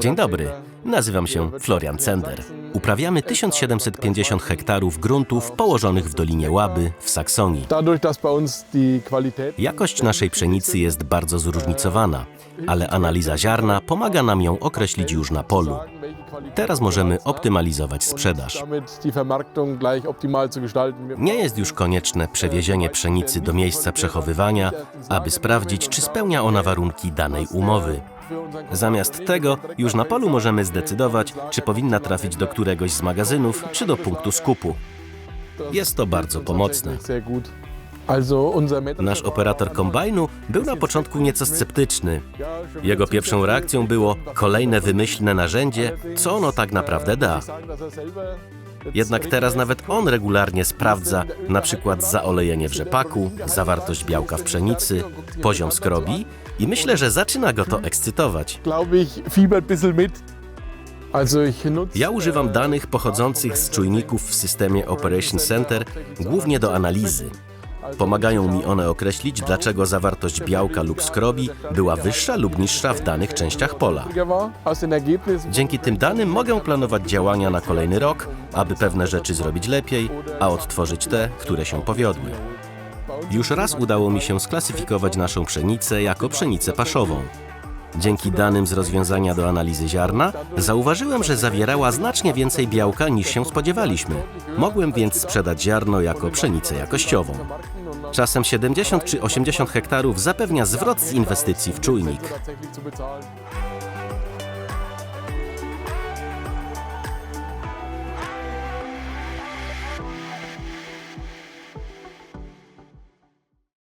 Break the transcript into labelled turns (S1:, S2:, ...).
S1: Dzień dobry, nazywam się Florian Cender. Uprawiamy 1750 hektarów gruntów położonych w Dolinie Łaby w Saksonii. Jakość naszej pszenicy jest bardzo zróżnicowana, ale analiza ziarna pomaga nam ją określić już na polu. Teraz możemy optymalizować sprzedaż. Nie jest już konieczne przewiezienie pszenicy do miejsca przechowywania, aby sprawdzić, czy spełnia ona warunki danej umowy. Zamiast tego, już na polu możemy zdecydować, czy powinna trafić do któregoś z magazynów, czy do punktu skupu. Jest to bardzo pomocne. Nasz operator kombajnu był na początku nieco sceptyczny. Jego pierwszą reakcją było kolejne wymyślne narzędzie, co ono tak naprawdę da. Jednak teraz nawet on regularnie sprawdza na przykład zaolejenie w rzepaku, zawartość białka w pszenicy, poziom skrobi i myślę, że zaczyna go to ekscytować. Ja używam danych pochodzących z czujników w systemie Operation Center głównie do analizy. Pomagają mi one określić, dlaczego zawartość białka lub skrobi była wyższa lub niższa w danych częściach pola. Dzięki tym danym mogę planować działania na kolejny rok, aby pewne rzeczy zrobić lepiej, a odtworzyć te, które się powiodły. Już raz udało mi się sklasyfikować naszą pszenicę jako pszenicę paszową. Dzięki danym z rozwiązania do analizy ziarna zauważyłem, że zawierała znacznie więcej białka niż się spodziewaliśmy. Mogłem więc sprzedać ziarno jako pszenicę jakościową. Czasem 70 czy 80 hektarów zapewnia zwrot z inwestycji w czujnik.